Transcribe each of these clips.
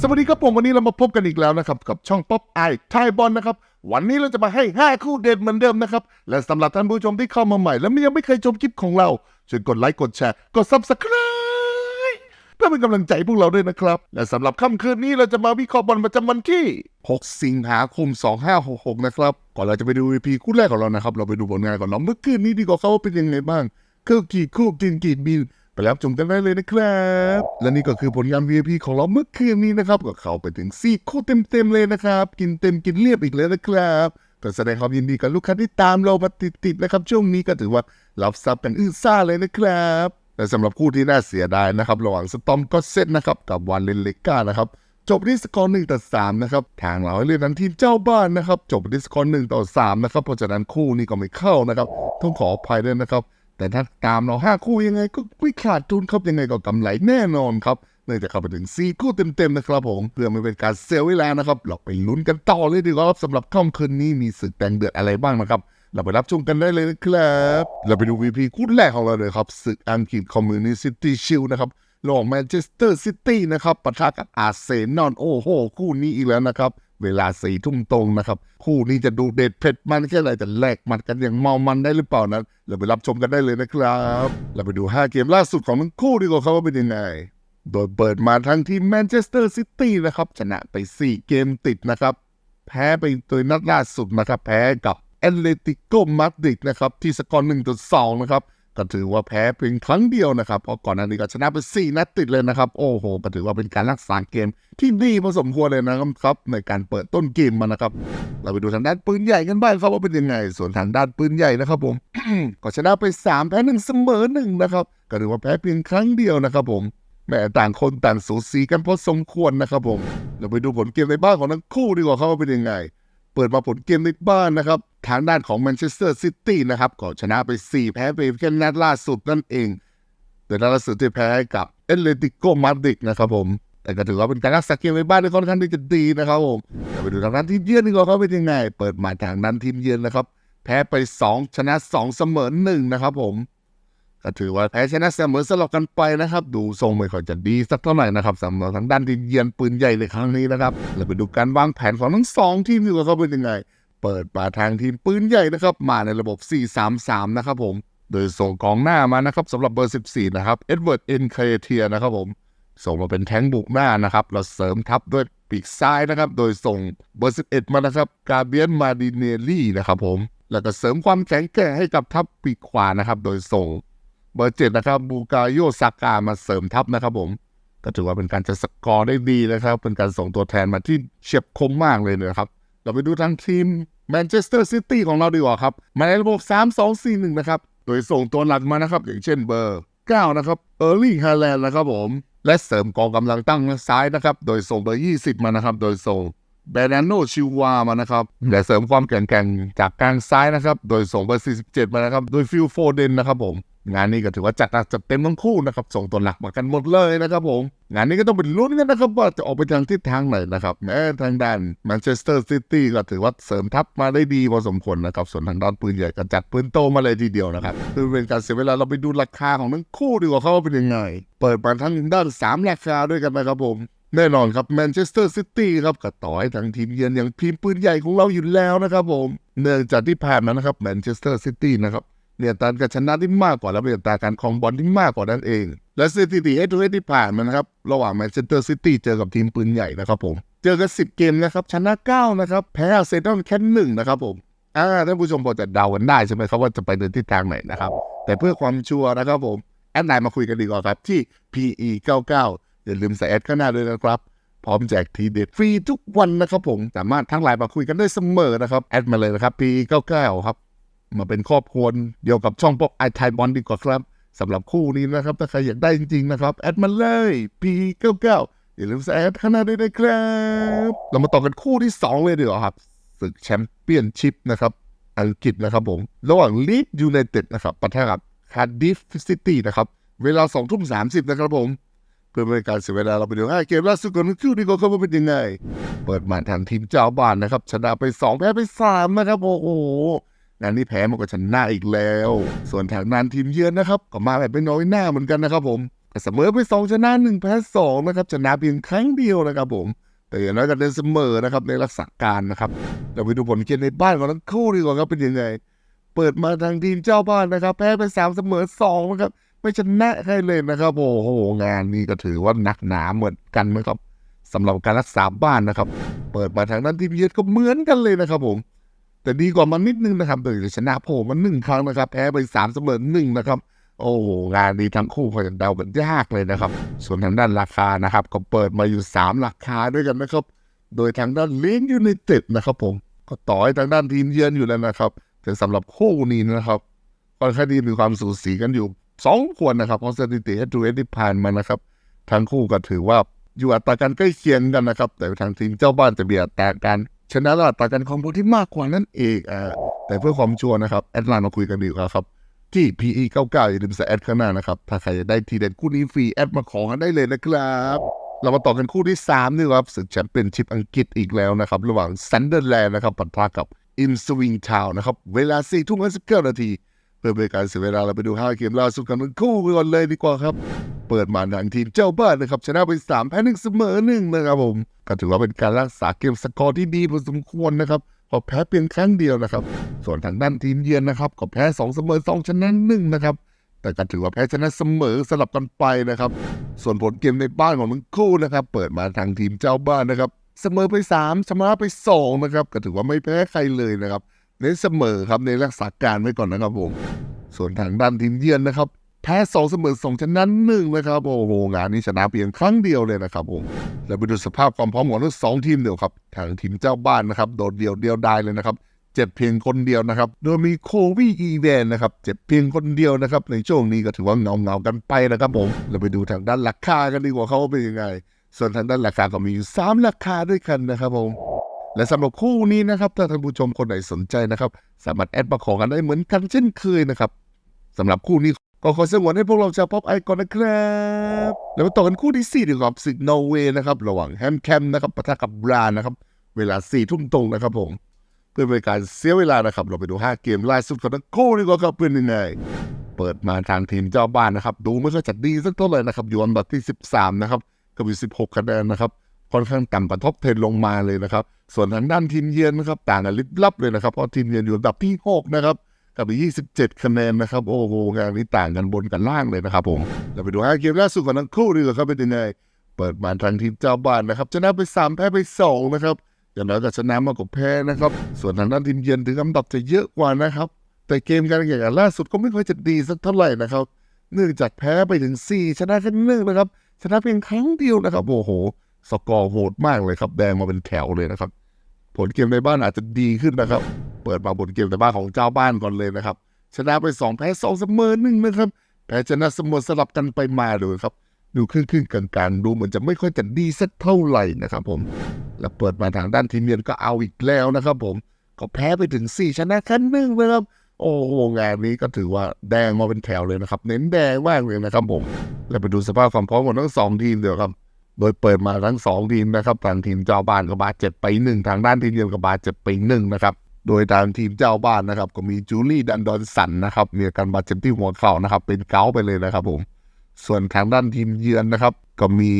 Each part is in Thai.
สวัสดีครับผมวันนี้เรามาพบกันอีกแล้วนะครับ กับช่องป๊อปไอไทยบอลนะครับ วันนี้เราจะมาให้ 5 คู่เด็ดเหมือนเดิมนะครับ และสำหรับท่านผู้ชมที่เข้ามาใหม่ และยังไม่เคยชมคลิปของเราช่วยกดไลค์กดแชร์กด subscribe เพื่อเป็นกำลังใจพวกเราด้วยนะครับ และสำหรับค่ำคืนนี้เราจะมาวิเคราะห์บอลประจำวันที่ 6 สิงหาคม 2566 นะครับ ก่อนเราจะไปดู EP คู่แรกของเรานะครับเราไปดูผลงานก่อนเนาะเมื่อคืนนี้ดีกว่าเขาว่าเป็นยังไงบ้างคือกี่คู่กินกี่บิน ไปรับชมกันได้เลยนะครับ และนี่ก็คือผลงาน VIP ของเราเมื่อคืนนี้นะครับก็เข้าไปถึง4คู่เต็มๆเลยนะครับ กินเต็มกินเรียบอีกแล้วนะครับก็แสดงความยินดีกับลูกค้าที่ตามเรามาติดๆนะครับ ช่วงนี้ก็ถือว่ารับทรัพย์กันอื้อซ่าเลยนะครับและสำหรับคู่ที่น่าเสียดายนะครับ ระหว่างสตอมก็เซตนะครับกับวันเลนเลก้านะครับจบที่สกอร์หนึ่งต่อสามนะครับทางเราให้เลือกนั้นทีมเจ้าบ้านนะครับ จบที่สกอร์หนึ่งต่อสามนะครับเพราะฉะนั้นคู่นี้ก็ไม่เข้านะครับ ต้องขออภัยด้วยนะครับ แต่ถ้าตามเราห้าคู่ยังไง ก็ไม่ขาดทุนครับยังไงก็กำไรแน่นอนครับเนื่องจากเข้าไปถึงสี่คู่เต็มๆนะครับผมเพื่อไม่เป็นการเซลล์เวลานะครับ เราไปลุ้นกันต่อเลยดีกว่าครับสำหรับค่ำคืนนี้มีศึกแดงเดือดอะไรบ้างนะครับเราไปรับชมกันได้เลยนะครับเราไปดู VP คู่แรกของเราเลยครับศึกอังกฤษคอมมูนิสตี้ชิลนะครับระหว่างแมนเชสเตอร์ซิตี้นะครับปะทะกับอาร์เซนอลโอ้โหคู่นี้อีกแล้วนะครับ เวลาสี่ทุ่มตรงนะครับ คู่นี้จะดูเด็ดเผ็ดมันแค่ไหนแต่แลกมันกันอย่างเมามันได้หรือเปล่านั้นเราไปรับชมกันได้เลยนะครับ เราไปดู 5 เกมล่าสุดของทั้งคู่ดีกว่าครับว่าเป็นยังไง โดยเปิดมาทั้งที่แมนเชสเตอร์ซิตี้นะครับชนะไป 4 เกมติดนะครับ แพ้ไปโดยนัดล่าสุดนะครับ แพ้กับแอตเลติโกมาดริดนะครับที่สกอร์1ต่อ2นะครับ ก็ถือว่าแพ้เพียงครั้งเดียวนะครับเพราะก่อนหน้านี้ก็ชนะไป4นัดติดเลยนะครับ โอ้โหก็ถือว่าเป็นการรักษาเกมที่ดีพอสมควรเลยนะครับในการเปิดต้นเกมมานะครับ เราไปดูทางด้านปืนใหญ่กันบ้างครับว่าเป็นยังไง ส่วนทางด้านปืนใหญ่นะครับผมก็ชนะไป 3 แพ้หนึ่งเสมอหนึ่งนะครับก็ถือว่าแพ้เพียงครั้งเดียวนะครับผมแม้ต่างคนต่างสูสีกันพอสมควรนะครับผมเราไปดูผลเกมในบ้านของทั้งคู่ดีกว่าครับว่าเป็นยังไง เปิดมาผลเกมในบ้านนะครับ ทางด้านของแมนเชสเตอร์ซิตี้นะครับก็ชนะไป 4 แพ้ไปแค่นัดล่าสุดนั่นเอง แต่นัดล่าสุดที่แพ้กับเอเลติโกมาดริดนะครับผม แต่ก็ถือว่าเป็นการรักษาเกมในบ้านที่ค่อนข้างที่จะดีนะครับผมเราไปดูทางด้านทีมเยือนดีกว่าเขาเป็นยังไง เปิดมาทางด้านทีมเยือนนะครับ แพ้ไป 2 ชนะ 2 เสมอ1นะครับผม ก็ถือว่าแพ้ชนะเสมอสลับกันไปนะครับ ดูทรงไม่ค่อยจะดีสักเท่าไหร่นะครับสำหรับทางด้านทีมเยือนปืนใหญ่ในครั้งนี้นะครับเราไปดูการวางแผนของทั้งสองทีมดีกว่าเขาเป็นยังไง เปิดมาทางทีมปืนใหญ่นะครับ มาในระบบ 4-3-3 นะครับผม โดยส่งกองหน้ามานะครับสำหรับเบอร์ 14 นะครับเอ็ดเวิร์ดเอ็นเคเทียนะครับผมส่งมาเป็นแท้งบุกหน้านะครับ เราเสริมทัพด้วยปีกซ้ายนะครับ โดยส่งเบอร์ 11 มานะครับ กาเบียนมาดิเนลี่นะครับผม แล้วก็เสริมความแข็งแกร่งให้กับทัพปีกขวานะครับ โดยส่ง เบอร์เจ็ดนะครับบูกาโยซากามาเสริมทัพนะครับผม ก็ถือว่าเป็นการจะสกอร์ได้ดีนะครับ เป็นการส่งตัวแทนมาที่เฉียบคมมากเลยนะครับ เราไปดูทางทีมแมนเชสเตอร์ซิตี้ของเราดีกว่าครับ มาในระบบ 3-2-4-1 นะครับ โดยส่งตัวหลักมานะครับ อย่างเช่นเบอร์ 9 นะครับเออร์ลี่ฮาแลนด์นะครับผม และเสริมกองกำลังตั้งซ้ายนะครับ โดยส่งเบอร์ 20 มานะครับ โดยส่ง แบรนโนชิวามานะครับและเสริมความแข็งแกร่งจากกลางซ้ายนะครับ โดยส่งเบอร์47 มานะครับ โดยฟิลโฟเดนนะครับผม งานนี้ก็ถือว่าจัดหนักจัดเต็มทั้งคู่นะครับ ส่งตัวหลักมากันหมดเลยนะครับผม งานนี้ก็ต้องเป็นลุ้นกันนะครับ ว่าจะออกไปทางทิศทางไหนนะครับแม้ทางด้านแมนเชสเตอร์ซิตี้ก็ถือว่าเสริมทัพมาได้ดีพอสมควรนะครับ ส่วนทางด้านปืนใหญ่ก็จัดปืนโตมาเลยทีเดียวนะครับคือเป็นการเสียเวลาเราไปดูราคาของทั้งคู่ดีกว่าเขาว่าเป็นยังไง เปิดมาทั้งด้านสามราคาด้วยกันนะครับผม แน่นอนครับแมนเชสเตอร์ซิตี้ครับก็ต่อให้ทางทีมเยือนอย่างทีมปืนใหญ่ของเราอยู่แล้วนะครับผมเนื่องจากที่ผ่านมานะครับแมนเชสเตอร์ซิตี้นะครับเนี่ยตารการชนะที่มากกว่าและเป็นตาการครองบอลที่มากกว่านั่นเอง และสถิติเอทูเอที่ผ่านมานะครับระหว่างแมนเชสเตอร์ซิตี้เจอกับทีมปืนใหญ่นะครับผม เจอกัน10 เกมนะครับชนะ 9 นะครับ แพ้อาร์เซนอลแค่หนึ่งนะครับผมอ่าท่านผู้ชมพอจะเดากันได้ใช่ไหมครับว่าจะไปในทิศทางไหนนะครับ แต่เพื่อความชัวร์นะครับผมแอดไลน์มาคุยกันดีกว่าครับที่ PE 99 อย่าลืมใส่แอดข้างหน้าด้วยนะครับ พร้อมแจกทีเด็ดฟรีทุกวันนะครับผม สามารถทั้งไลน์มาคุยกันได้เสมอนะครับ แอดมาเลยนะครับ P99 ครับ มาเป็นครอบครัวเดียวกับช่องพวกไอไทยบอลดีกว่าครับสำหรับคู่นี้นะครับ ถ้าใครอยากได้จริงๆนะครับ แอดมาเลย P99 อย่าลืมใส่แอดข้างหน้าด้วยนะครับ เรามาต่อกันคู่ที่ 2 เลยดีกว่าครับศึกแชมเปี้ยนชิพนะครับอังกฤษนะครับผม ระหว่างลีดยูไนเต็ดนะครับปะทะกับคาร์ดิฟซิตี้นะครับ เวลา2ทุ่ม30 นะครับผม พื่อไม่ให้การเสียเวลาเราไปดูให้เกมล่าสุดก่อนคู่ดีกว่าครับว่าเป็นยังไง เปิดมาทางทีมเจ้าบ้านนะครับ ชนะไป 2 แพ้ไป 3 นะครับ โอ้โหงานนี้แพ้มากกว่าชนะอีกแล้ว ส่วนทางด้นทีมเยือนนะครับ ก็มาแบบไม่น้อยหน้าเหมือนกันนะครับผมเสมอไปสองชนะหนึ่งแพ้สองนะครับ ชนะเพียงครั้งเดียวนะครับผมแต่อย่างน้อยก็เดินเสมอนะครับในรักษาการนะครับเราไปดูผลเกมในบ้านของทั้งคู่ดีกว่าครับเป็นยังไง เปิดมาทางทีมเจ้าบ้านนะครับ แพ้ไปสามเสมอสองนะครับ ไม่ชนะใครเลยนะครับโอ้โหงานนี้ก็ถือว่าหนักหนาเหมือนกันนะครับสำหรับการรักษาบ้านนะครับ เปิดมาทางด้านทีมเยือนก็เหมือนกันเลยนะครับผม แต่ดีกว่ามันนิดนึงนะครับโดยชนะโผล่มาหนึ่งครั้งนะครับ แพ้ไปสามเสมอหนึ่งนะครับ โอ้โหงานนี้ทั้งคู่พอจะเดากันยากเลยนะครับ ส่วนทางด้านราคานะครับ ก็เปิดมาอยู่สามราคาด้วยกันนะครับ โดยทางด้านเลนยูไนเต็ดนะครับผมก็ต่อให้ทางด้านทีมเยือนอยู่แล้วนะครับแต่สำหรับคู่นี้นะครับค่อนข้างที่มีความสูสีกันอยู่ สองคนนะครับเพราสถิติให้ดูเอที่ผ่านมานะครับ ทั้งคู่ก็ถือว่าอยู่อัตราการใกล้เคียงกันนะครับ แต่ทางทีมเจ้าบ้านจะเบียดแตกกันชนะและอัตราการครองบอลที่มากกว่านั่นเองอ่าแต่เพื่อความชัวร์นะครับแอดไลน์มาคุยกันดีกว่าครับ ที่ PE 99อย่าลืมใส่แอดข้างหน้านะครับ ถ้าใครจะได้ทีเด็ดคู่นี้ฟรีแอดมาขอกันได้เลยนะครับ เรามาต่อกันคู่ที่3นี่ครับศึกแชมเปี้ยนชิพอังกฤษอีกแล้วนะครับ ระหว่างซันเดอร์แลนด์นะครับปะทะกับอินสวิงทาวนะครับเวลา4ทุ่ม59นาที พื่อเป็นการเสียเวลาเราไปดู 5 เกมล่าสุดกันทั้งคู่ก่อนเลยดีกว่าครับ เปิดมาทางทีมเจ้าบ้านนะครับ ชนะไป3แพ้1เสมอ1นะครับผมก็ถือว่าเป็นการรักษาเกมสกอร์ที่ดีพอสมควรนะครับพอแพ้เพียงครั้งเดียวนะครับ ส่วนทางด้านทีมเยือนนะครับก็แพ้2เสมอ2ชนะ1นะครับแต่ก็ถือว่าแพ้ชนะเสมอสลับกันไปนะครับ ส่วนผลเกมในบ้านของทั้งคู่นะครับ เปิดมาทางทีมเจ้าบ้านนะครับ เสมอไป3ชนะไป2นะครับก็ถือว่าไม่แพ้ใครเลยนะครับ เน้นเสมอครับในรักษาการไว้ก่อนนะครับผม ส่วนทางด้านทีมเยือนนะครับ แพ้2เสมอ2ชนะ1นะครับโอ้โหงานนี้ชนะเพียงครั้งเดียวเลยนะครับผมแล้วไปดูสภาพความพร้อมของทั้งสองทีมเดียวครับทางทีมเจ้าบ้านนะครับโดดเดี่ยวเดียวดายเลยนะครับเจ็บเพียงคนเดียวนะครับ โดยมีโควีอีแวนนะครับ เจ็บเพียงคนเดียวนะครับ ในช่วงนี้ก็ถือว่าเงาเงากันไปนะครับผม เราไปดูทางด้านราคากันดีกว่าเขาว่าเป็นยังไง ส่วนทางด้านราคาก็มีอยู่สามราคาด้วยกันนะครับผม และสำหรับคู่นี้นะครับ ถ้าท่านผู้ชมคนไหนสนใจนะครับ สามารถแอดมาขอกันได้เหมือนกันเช่นเคยนะครับสำหรับคู่นี้ก็ขอสงวนให้พวกเราชาวป๊อปไอก่อนนะครับ แล้วมาต่อกันคู่ที่สี่ดีกว่าศึกนอร์เวย์นะครับ ระหว่างแฮมแคมนะครับปะทะกับบรานนะครับ เวลาสี่ทุ่มตรงนะครับผมเพื่อเป็นการเสียเวลานะครับ เราไปดู 5 เกมล่าสุดของทั้งคู่ดีกว่าครับเป็นยังไงเปิดมาทางทีมเจ้าบ้านนะครับ ดูไม่ค่อยจะดีสักเท่าไหร่นะครับอยู่อันดับที่ 13 นะครับก็มี16คะแนนนะครับ ค่อนข้างต่ำกว่าท็อป10ลงมาเลยนะครับ ส่วนทางด้านทีมเยือนนะครับต่างกันลิบลับเลยนะครับ เพราะทีมเยือนอยู่อันดับที่ 6 นะครับกับมี27 คะแนนนะครับ โอ้โหงานนี้ต่างกันบนกันล่างเลยนะครับผมเราไปดู5เกมล่าสุดของทั้งคู่ดีกว่าครับเป็นยังไงเปิดมาทางทีมเจ้าบ้านนะครับชนะไป 3 แพ้ไป 2 นะครับอย่างน้อยก็ชนะมากกว่าแพ้นะครับ ส่วนทางด้านทีมเยือนถึงอันดับจะเยอะกว่านะครับ แต่เกมการแข่งขันล่าสุดก็ไม่ค่อยจะดีสักเท่าไหร่นะครับ เนื่องจากแพ้ไปถึง 4 ชนะแค่หนึ่งนะครับ ชนะเพียงครั้งเดียวนะครับ โอ้โห สกอร์โหดมากเลยครับ แดงมาเป็นแถวเลยนะครับ ผลเกมในบ้านอาจจะดีขึ้นนะครับ เปิดมาผลเกมในบ้านของเจ้าบ้านก่อนเลยนะครับ ชนะไป2แพ้2เสมอหนึ่งนะครับแพ้ชนะเสมอสลับกันไปมาเลยครับ ดูครึ่งๆกลางๆดูเหมือนจะไม่ค่อยจะดีสักเท่าไหร่นะครับ ผม แล้วเปิดมาทางด้านทีมเยือนก็เอาอีกแล้วนะครับ ผมก็แพ้ไปถึง4ชนะแค่หนึ่งนะครับโอ้โหงานนี้ก็ถือว่าแดงมาเป็นแถวเลยนะครับ เน้นแดงมากเลยนะครับผม แล้วไปดูสภาพความพร้อมของทั้งสองทีมเดี๋ยวครับ โดยเปิดมาทั้งสองทีมนะครับทางทีมเจ้าบ้านก็บาดเจ็บไปหนึ่งทางด้านทีมเยือนก็บาดเจ็บไปหนึ่งนะครับโดยทางทีมเจ้าบ้านนะครับ ก็มีจูลี่ดันดอนสันนะครับมีอาการบาดเจ็บที่หัวเข่านะครับ เป็นเกาไปเลยนะครับผมส่วนทางด้านทีมเยือนนะครับ ก็มี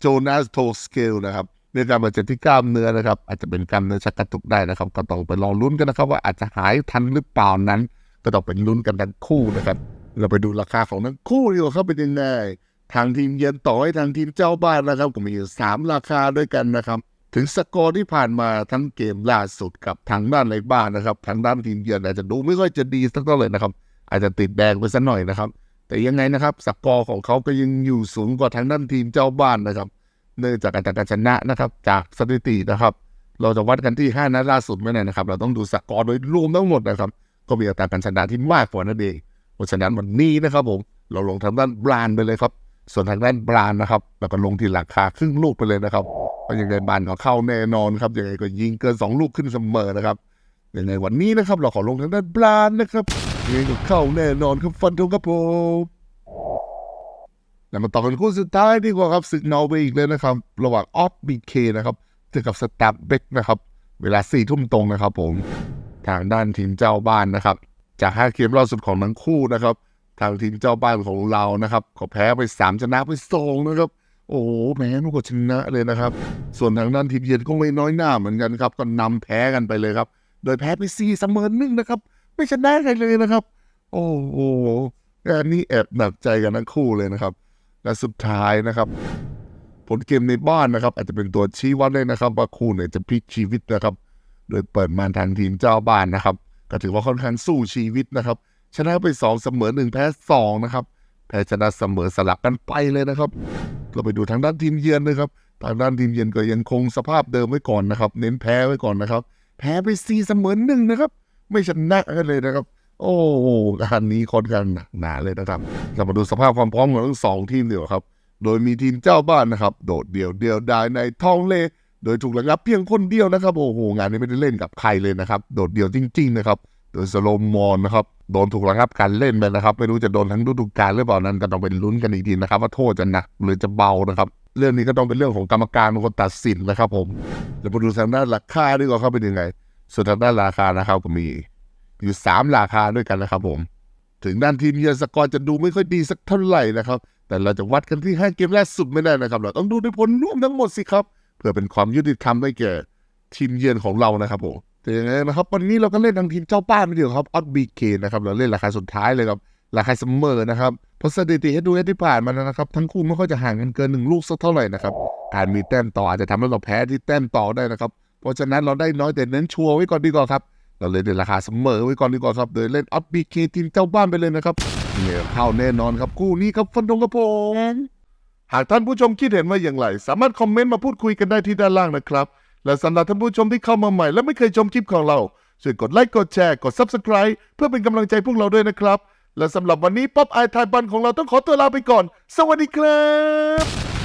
โจนาสโทสเกลนะครับมีอาการบาดเจ็บที่กล้ามเนื้อนะครับ อาจจะเป็นกล้ามเนื้อชักกระตุกได้นะครับ ก็ต้องไปรองลุ้นกันนะครับ ว่าอาจจะหายทันหรือเปล่านั้น ก็ต้องเป็นลุ้นกันทั้งคู่นะครับ เราไปดูราคาของทั้งคู่ดีกว่าครับเป็นยังไง ทางทีมเยือนต่อให้ทางทีมเจ้าบ้านนะครับก็มีสามราคาด้วยกันนะครับ ถึงสกอร์ที่ผ่านมาทั้งเกมล่าสุดกับทางด้านในบ้านนะครับ ทางด้านทีมเยือนอาจจะดูไม่ค่อยจะดีสักเท่าไหร่นะครับ อาจจะติดแดงไปสักหน่อยนะครับ แต่ยังไงนะครับสกอร์ของเขาก็ยังอยู่สูงกว่าทางด้านทีมเจ้าบ้านนะครับ เนื่องจากการการชนะนะครับ จากสถิตินะครับ เราจะวัดกันที่5นัดล่าสุดไม่ได้นะครับ เราต้องดูสกอร์โดยรวมทั้งหมดนะครับ ก็มีอัตราการชนะที่มากกว่านั่นเองเพราะฉะนั้นวันนี้นะครับผมเราลงทางด้านบรานไปเลยครับ ส่วนทางด้านบรานนะครับเราก็ลงที่ราคาครึ่งลูกไปเลยนะครับเพราะยังไงบานก็เข้าแน่นอนครับยังไงก็ยิงเกิน 2 ลูกขึ้นเสมอนะครับยังไงวันนี้นะครับ เราขอลงทางด้านบรานนะครับยังไงก็เข้าแน่นอนครับฟันธงครับผมแล้วมาต่อกันคู่สุดท้ายดีกว่าครับศึกนอร์เวย์อีกเลยนะครับ ระหว่างออฟบีเคนะครับเจอกับสตาร์เบกนะครับ เวลาสี่ทุ่มตรงนะครับ ผม ทางด้านทีมเจ้าบ้านนะครับ จากห้าเกมล่าสุดของทั้งคู่นะครับ ทางทีมเจ้าบ้านของเรานะครับก็แพ้ไปสามชนะไปสองนะครับ โอ้โหแพ้นุกชนะเลยนะครับ ส่วนทางด้านทีมเยือนก็ไม่น้อยหน้าเหมือนกันครับ ก็นำแพ้กันไปเลยครับ โดยแพ้ไปซีเสมอหนึ่งนะครับ ไม่ชนะใครเลยนะครับ โอ้โหอันนี้แอบหนักใจกันทั้งคู่เลยนะครับ และสุดท้ายนะครับ ผลเกมในบ้านนะครับ อาจจะเป็นตัวชี้วัดเลยนะครับ ว่าคู่ไหนจะพลิกชีวิตนะครับ โดยเปิดมาทางทีมเจ้าบ้านนะครับ ก็ถือว่าค่อนข้างสู้ชีวิตนะครับ ชนะไปสองเสมอหนึ่งแพ้สองนะครับแพ้ชนะเสมอสลับกันไปเลยนะครับ เราไปดูทางด้านทีมเยือนนะครับ ทางด้านทีมเยือนก็ยังคงสภาพเดิมไว้ก่อนนะครับ เน้นแพ้ไว้ก่อนนะครับ แพ้ไปสี่เสมอหนึ่งนะครับ ไม่ชนะกันเลยนะครับ โอ้โหงานนี้ค่อนข้างหนักหนาเลยนะครับ เรามาดูสภาพความพร้อมของทั้งสองทีมเดีกว่าครับ โดยมีทีมเจ้าบ้านนะครับ โดดเดี่ยวเดียวดายในท้องเลโดยถูกระงับเพียงคนเดียวนะครับ โอ้โหงานนี้ไม่ได้เล่นกับใครเลยนะครับ โดดเดี่ยวจริง ๆ นะครับ โดยสโลมอนนะครับโดนถูกระงับการเล่นไปนะครับ ไม่รู้จะโดนทั้งฤดูกาลหรือเปล่านั้นก็ต้องเป็นลุ้นกันอีกทีนะครับ ว่าโทษจะหนักหรือจะเบานะครับ เรื่องนี้ก็ต้องเป็นเรื่องของกรรมการคนตัดสินนะครับ ผมแล้วมาดูทางด้านราคาดีกว่าครับเป็นยังไงส่วนทางด้านราคานะครับก็มีอยู่สามราคาด้วยกันนะครับ ผม ถึงด้านทีมเยือนสกอร์จะดูไม่ค่อยดีสักเท่าไหร่นะครับ แต่เราจะวัดกันที่5เกมแรกสุดไม่ได้นะครับ เราต้องดูในผลรวมทั้งหมดสิครับ เพื่อเป็นความยุติธรรมให้แก่ทีมเยือนของเรานะครับผม แต่ยังไงนะครับ วันนี้เราก็เล่นทางทีมเจ้าบ้านไม่เดียวครับออดบีเคนะครับ เราเล่นราคาสุดท้ายเลยครับ ราคาเสมอนะครับเพราะสถิติให้ดูที่ผ่านมานะครับ ทั้งคู่ไม่ค่อยจะห่างกันเกินหนึ่งลูกสักเท่าไหร่นะครับ การมีแต้มต่ออาจจะทำให้เราแพ้ที่แต้มต่อได้นะครับ เพราะฉะนั้นเราได้น้อยแต่เน้นชัวร์ไว้ก่อนดีกว่าครับ เราเลยเล่นราคาเสมอไว้ก่อนดีกว่าครับโดยเล่นออฟบีเคทีมเจ้าบ้านไปเลยนะครับเนี่ยเข้าแน่นอนครับคู่นี้ครับฟันธงกระผมหากท่านผู้ชมคิดเห็นว่าอย่างไร สามารถคอมเมนต์มาพูดคุยกันได้ที่ด้านล่างนะครับ และสำหรับท่านผู้ชมที่เข้ามาใหม่ และไม่เคยชมคลิปของเราช่วยกดไลค์กดแชร์กด Subscribe เพื่อเป็นกำลังใจพวกเราด้วยนะครับ และสำหรับวันนี้ป๊อปไอทายบันของเราต้องขอตัวลาไปก่อน สวัสดีครับ